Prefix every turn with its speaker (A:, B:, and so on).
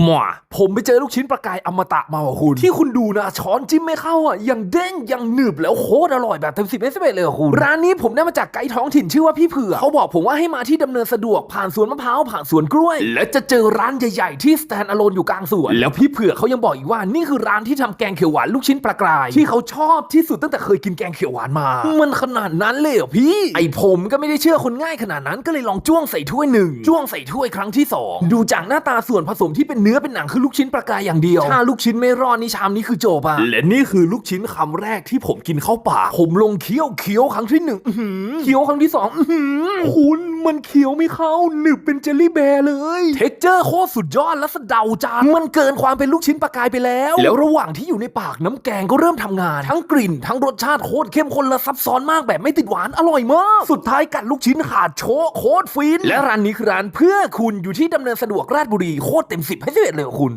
A: หมาผมไปเจอลูกชิ้นปลากายอมตะมาว่ะคุณ ที่คุณดูนะ ช้อนจิ้มไม่เข้าอะยังเด้งยังหนึบแล้วโคตรอร่อยแบบเต็มสิบเอสเเลยอะคุณ ร้านนี้ผมได้มาจากไกด์ท้องถิ่นชื่อว่าพี่เผือกเขาบอกผมว่าให้มาที่ดำเนินสะดวกผ่านสวนมะพร้าวผ่านสวนกล้วย และจะเจอร้านใหญ่ๆที่สแตนอะโลนอยู่กลางสวน แล้วพี่เผือกเขายังบอกอีกว่านี่คือร้านที่ทำแกงเขียวหวานลูกชิ้นปลากราย ที่เขาชอบที่สุดตั้งแต่เคยกินแกงเขียวหวานมา มันขนาดนั้นเลยเหรอพี่ ไอผมก็ไม่ได้เชื่อคนง่ายขนาดนั้นก็เลยลองจ้วงใส่ถ้วยหนึ่งจ้วงใส่ถ้วยครั้งที่สองดูจากหน้าตาส่วนผสมที่เป็นเนื้อเป็นหนังคือลูกชิ้นปลากรายอย่างเดียว ถ้าลูกชิ้นไม่รอดนี่ชามนี้คือโจบอะและนี่คือลูกชิ้นคำแรกที่ผมกินเข้าปากผมลงเคี้ยวเคี้ยวครั้งที่หนึ่งอื้อหือเคี้ยวครั้งที่สองอื้อหือคุณมันเคี้ยวไม่เข้าหนึบเป็นเจลลี่แบร์เลย เท็กเจอร์โคตรสุดยอดและสะเดาจานมันเกินความเป็นลูกชิ้นปลากายไปแล้ว แล้วระหว่างที่อยู่ในปากน้ำแกงก็เริ่มทำงาน ทั้งกลิ่น ทั้งรสชาติโคตรเข้มข้นและซับซ้อนมากแบบไม่ติดหวานอร่อยมากสุดท้ายกัดลูกชิ้นขาดโชะโคตรฟินและร้านนี้คือร้านเพื่อคุณอยู่ที่ดำเนินสะดวกราชบุรีโคตรเต็มสิบพระเจ้าเลยคุณ